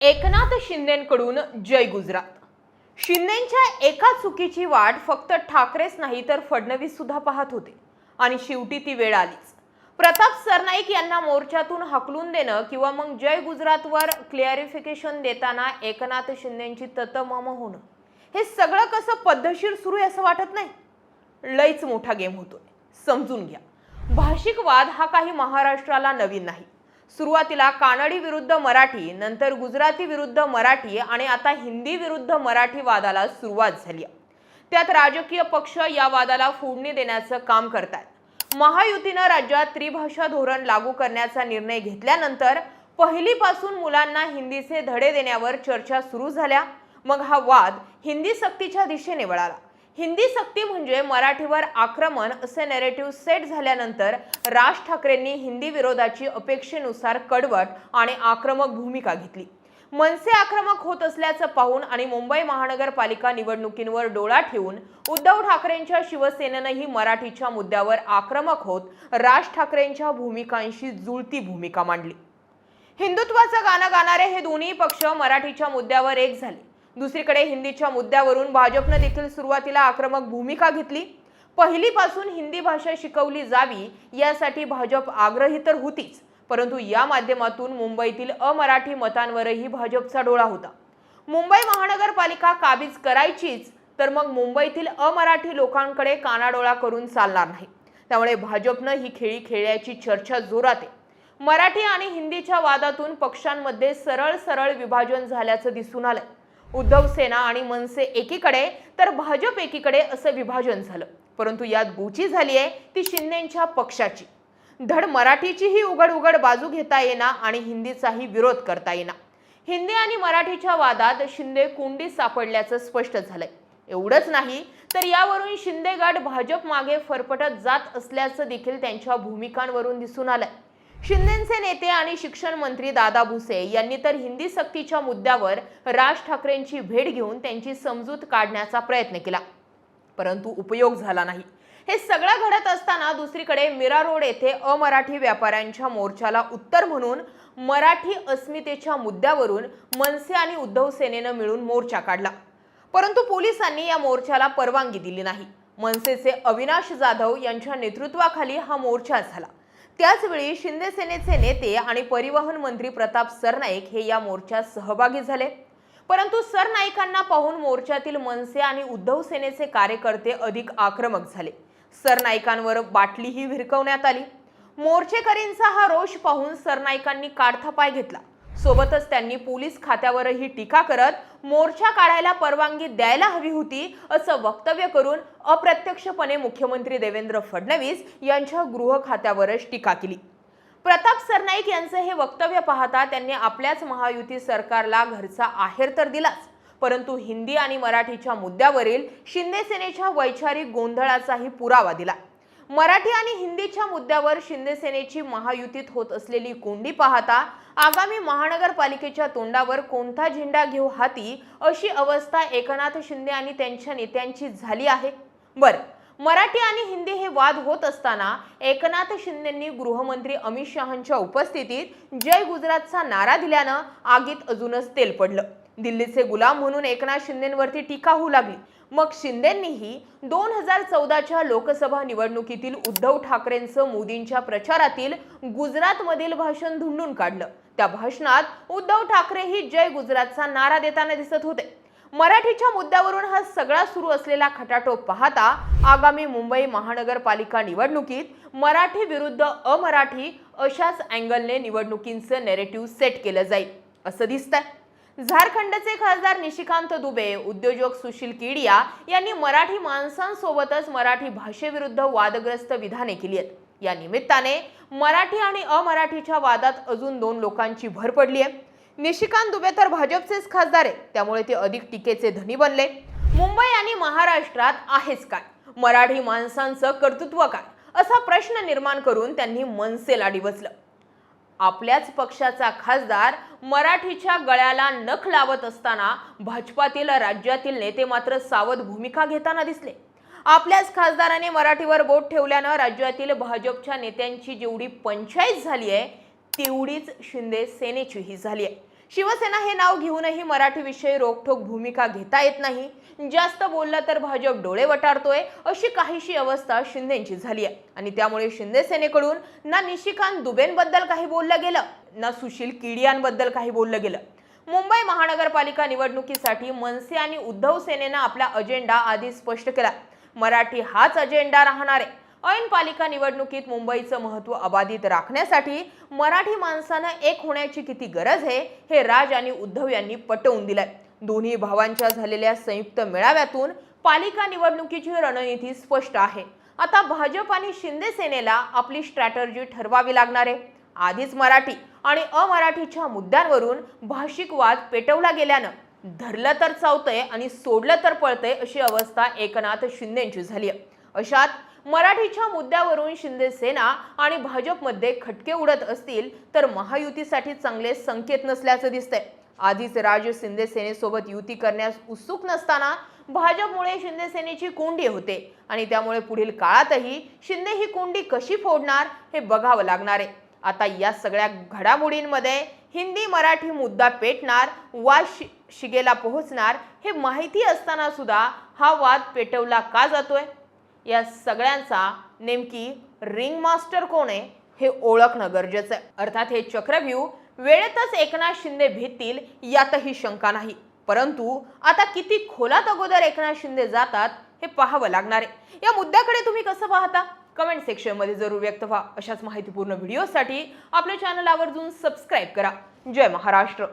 एकनाथ शिंदेकडून जय गुजरात. शिंदेच्या एका चुकीची वाट फक्त ठाकरेच नाही तर फडणवीस सुद्धा पाहत होते. आणि शेवटी ती वेळ आलीच. प्रताप सरनाईक यांना मोर्चातून हकलून देणं किंवा मग जय गुजरातवर क्लिअरिफिकेशन देताना एकनाथ शिंदेची ततमम होणं हे सगळं कसं पद्धतशीर सुरू आहे असं वाटत नाही? लईच मोठा गेम होतोय. समजून घ्या. भाषिक वाद हा काही महाराष्ट्राला नवीन नाही. सुरुवातीला कानडी विरुद्ध मराठी नंतर गुजराती विरुद्ध मराठी आणि आता हिंदी विरुद्ध मराठी वादाला सुरुवात झाली आहे. त्यात राजकीय पक्ष या वादाला फोडणी देण्याचं काम करतात महायुतीनं राज्यात त्रिभाषा धोरण लागू करण्याचा निर्णय घेतल्यानंतर पहिलीपासून मुलांना हिंदीचे धडे देण्यावर चर्चा सुरू झाल्या. मग हा वाद हिंदी सक्तीच्या दिशेने वळाला. हिंदी सक्ती म्हणजे मराठीवर आक्रमण असे नेरेटिव्ह सेट झाल्यानंतर राज ठाकरेंनी हिंदी विरोधाची अपेक्षेनुसार कडवट आणि आक्रमक भूमिका घेतली. मनसे आक्रमक होत असल्याचं पाहून आणि मुंबई महानगरपालिका निवडणुकींवर डोळा ठेवून उद्धव ठाकरेंच्या शिवसेनेनंही मराठीच्या मुद्द्यावर आक्रमक होत राज ठाकरेंच्या भूमिकांशी जुळती भूमिका मांडली. हिंदुत्वाचं गाणं गाणारे हे दोन्ही पक्ष मराठीच्या मुद्द्यावर एक झाले. दुसरीकडे हिंदीच्या मुद्द्यावरून भाजपनं देखील सुरुवातीला आक्रमक भूमिका घेतली. पहिलीपासून हिंदी भाषा शिकवली जावी यासाठी भाजप आग्रही तर होतीच. परंतु या माध्यमातून मुंबईतील अमराठी मतांवरही भाजपचा डोळा होता. मुंबई महानगरपालिका काबीज करायचीच तर मग मुंबईतील अमराठी लोकांकडे कानाडोळा करून चालणार नाही. त्यामुळे भाजपनं ही खेळी खेळण्याची चर्चा जोरात. आहे मराठी आणि हिंदीच्या वादातून पक्षांमध्ये सरळ सरळ विभाजन झाल्याचं दिसून आलंय. उद्धव सेना आणि मनसे एकीकडे तर भाजप एकीकडे असं विभाजन झालं. परंतु यात गोची झाली आहे ती शिंदेच्या पक्षाची. धड मराठीचीही उघड उघड बाजू घेता येणार आणि हिंदीचाही विरोध करता येणार हिंदी आणि मराठीच्या वादात शिंदे कुंडीत सापडल्याचं स्पष्ट झालंय. एवढंच नाही तर यावरून शिंदे गाठ भाजप मागे फरफटत जात असल्याचं देखील त्यांच्या भूमिकांवरून दिसून आलंय. शिंदेचे नेते आणि शिक्षण मंत्री दादा भुसे यांनी तर हिंदी सक्तीच्या मुद्द्यावर राज ठाकरेंची भेट घेऊन त्यांची समजूत काढण्याचा प्रयत्न केला. परंतु उपयोग झाला नाही. हे सगळं घडत असताना दुसरीकडे मीरा रोड येथे अमराठी व्यापाऱ्यांच्या मोर्चाला उत्तर म्हणून मराठी अस्मितेच्या मुद्द्यावरून मनसे आणि उद्धव सेनेनं मिळून मोर्चा काढला. परंतु पोलिसांनी या मोर्चाला परवानगी दिली नाही. मनसेचे अविनाश जाधव यांच्या नेतृत्वाखाली हा मोर्चा झाला. त्याचवेळी शिंदे सेनेचे नेते आणि परिवहन मंत्री प्रताप सरनाईक हे या मोर्चात सहभागी झाले. परंतु सरनाईकांना पाहून मोर्चातील मनसे आणि उद्धव सेनेचे कार्यकर्ते अधिक आक्रमक झाले. सरनाईकांवर बाटलीही भिरकवण्यात आली. मोर्चेकरींचा हा रोष पाहून सरनाईकांनी काढता पाय घेतला. सोबतच त्यांनी पोलीस खात्यावरही टीका करत मोर्चा काढायला परवानगी द्यायला हवी होती असं वक्तव्य करून अप्रत्यक्षपणे मुख्यमंत्री देवेंद्र फडणवीस यांच्या गृह खात्यावरच टीका केली. प्रताप सरनाईक यांचं हे वक्तव्य पाहता त्यांनी आपल्याच महायुती सरकारला घरचा आहेर तर दिलाच परंतु हिंदी आणि मराठीच्या मुद्द्यावरील शिंदे सेनेच्या वैचारिक गोंधळाचाही पुरावा दिला. मराठी आणि हिंदीच्या मुद्द्यावर शिंदेसेनेची महायुतीत होत असलेली कोंडी पाहता आगामी महानगरपालिकेच्या तोंडावर कोणता झेंडा घेऊ हाती अशी अवस्था एकनाथ शिंदे आणि त्यांच्या नेत्यांची झाली आहे? बरं मराठी आणि हिंदी हे वाद होत असताना एकनाथ शिंदेंनी गृहमंत्री अमित शहांच्या उपस्थितीत जय गुजरातचा नारा दिल्यानं आगीत अजूनच तेल पडलं. दिल्लीचे गुलाम म्हणून एकनाथ शिंदेंवरती टीका होऊ लागली. मग शिंदेंनीही दोन हजार चौदाच्या लोकसभा निवडणुकीतील उद्धव ठाकरेंचं मोदींच्या प्रचारातील गुजरातमधील भाषण धुंडून काढलं. त्या भाषणात उद्धव ठाकरेही जय गुजरातचा नारा देताना दिसत होते. मराठीच्या मुद्द्यावरून हा सगळा सुरू असलेला खटाटोप पाहता आगामी मुंबई महानगरपालिका निवडणुकीत मराठी विरुद्ध अमराठी अशाच अँगलने निवडणुकींचं नेरेटिव्ह सेट केलं जाईल असं दिसतंय. झारखंडचे खासदार निशिकांत दुबे उद्योजक सुशील केडिया यांनी मराठी माणसांसोबतच मराठी भाषेविरुद्ध वादग्रस्त विधाने केली आहेत. या निमित्ताने मराठी आणि अमराठीच्या वादात अजून दोन लोकांची भर पडली आहे. निशिकांत दुबे तर भाजपचेच खासदार आहे त्यामुळे ते अधिक टीकेचे धनी बनले. मुंबई आणि महाराष्ट्रात आहेच काय? मराठी माणसांचं कर्तृत्व काय? असा प्रश्न निर्माण करून त्यांनी मनसेला डिवचलं. आपल्याच पक्षाचा खासदार मराठीच्या गळ्याला नख लावत असताना भाजपातील राज्यातील नेते मात्र सावध भूमिका घेताना दिसले. आपल्याच खासदाराने मराठीवर बोट ठेवल्यानं राज्यातील भाजपच्या नेत्यांची जेवढी पंचायत झाली आहे तेवढीच शिंदे सेनेचीही झाली आहे. शिवसेना हे नाव घेऊनही मराठी विषयी रोखठोक भूमिका घेता येत नाही. जास्त बोललं तर भाजप डोळे वटारतोय अशी काहीशी अवस्था शिंदेची झाली आहे. आणि त्यामुळे शिंदे सेनेकडून ना निशिकांत दुबेंबद्दल काही बोललं गेलं ना सुशील किडियांबद्दल काही बोललं गेलं. मुंबई महानगरपालिका निवडणुकीसाठी मनसे आणि उद्धव सेनेनं आपला अजेंडा आधी स्पष्ट केला. मराठी हाच अजेंडा राहणार आहे. ऐन पालिका निवडणुकीत मुंबईचं महत्त्व अबाधित राखण्यासाठी मराठी माणसानं एक होण्याची किती गरज आहे हे राज आणि उद्धव यांनी पटवून दिलंय. दोन्ही भावांच्या झालेल्या संयुक्त मेळाव्यातून पालिका निवडणुकीची रणनीती स्पष्ट आहे. आता भाजप आणि शिंदे सेनेला आपली स्ट्रॅटर्जी ठरवावी लागणार आहे. आधीच मराठी आणि अमराठीच्या मुद्द्यांवरून भाषिक वाद पेटवला गेल्यानं धरलं तर चावतंय आणि सोडलं तर पळतंय अशी अवस्था एकनाथ शिंदेची झाली आहे. अशात मराठीच्या मुद्द्यावरून शिंदे सेना आणि भाजपमध्ये खटके उडत असतील तर महायुतीसाठी चांगले संकेत नसल्याचं दिसतंय. आधीच राजू शिंदे सेनेसोबत युती करण्यास उत्सुक नसताना भाजपमुळे शिंदे सेनेची कोंडी होते आणि त्यामुळे पुढील काळातही शिंदे ही कोंडी कशी फोडणार हे बघावं लागणार आहे. आता या सगळ्या घडामोडींमध्ये हिंदी मराठी मुद्दा पेटणार वाद शि शिगेला पोहोचणार हे माहिती असताना सुद्धा हा वाद पेटवला का जातोय? या सगळ्यांचा नेमकी रिंग मास्टर कोण आहे हे ओळखणं गरजेचं आहे. अर्थात हे चक्रव्यूह वेळेतच एकनाथ शिंदे भेटतील यातही शंका नाही. परंतु आता किती खोलात अगोदर एकनाथ शिंदे जातात हे पाहावं लागणार आहे. या मुद्द्याकडे तुम्ही कसं पाहता? कमेंट सेक्शनमध्ये जरूर व्यक्त व्हा. अशाच माहितीपूर्ण व्हिडिओसाठी आपल्या चॅनल आवर्जून सबस्क्राईब करा. जय महाराष्ट्र.